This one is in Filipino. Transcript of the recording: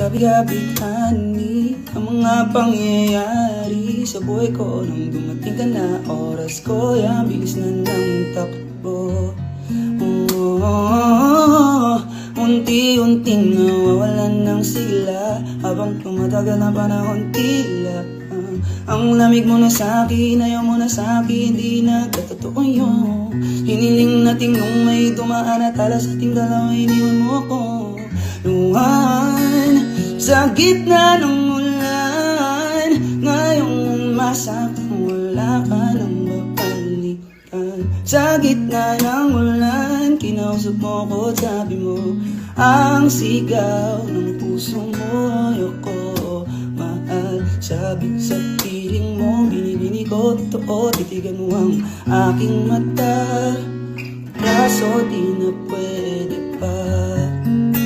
Gabi-gabi honey Ang mga pangyayari Sa buhay ko Nung dumating ka na Oras ko Yan bilis na ng takbo. Oh, Unti-unting nawawalan ng sigla Habang tumatagal ang panahon tila. Ang lamig mo na sa'kin Ayaw mo na sa'kin Di na katotoo. Yun Hiniling natin nung may dumaan at alas ating dalawa iniwan mo ko sa gitna ng ulan Ngayong masakang wala ka nang babalikan Sa gitna ng ulan Kinausap mo ko at sabi mo Ang sigaw ng puso mo Ayoko. Mahal Sabi sa piling mo Binibini ko totoo Titigan mo ang aking mata. Kaso di na pwede pa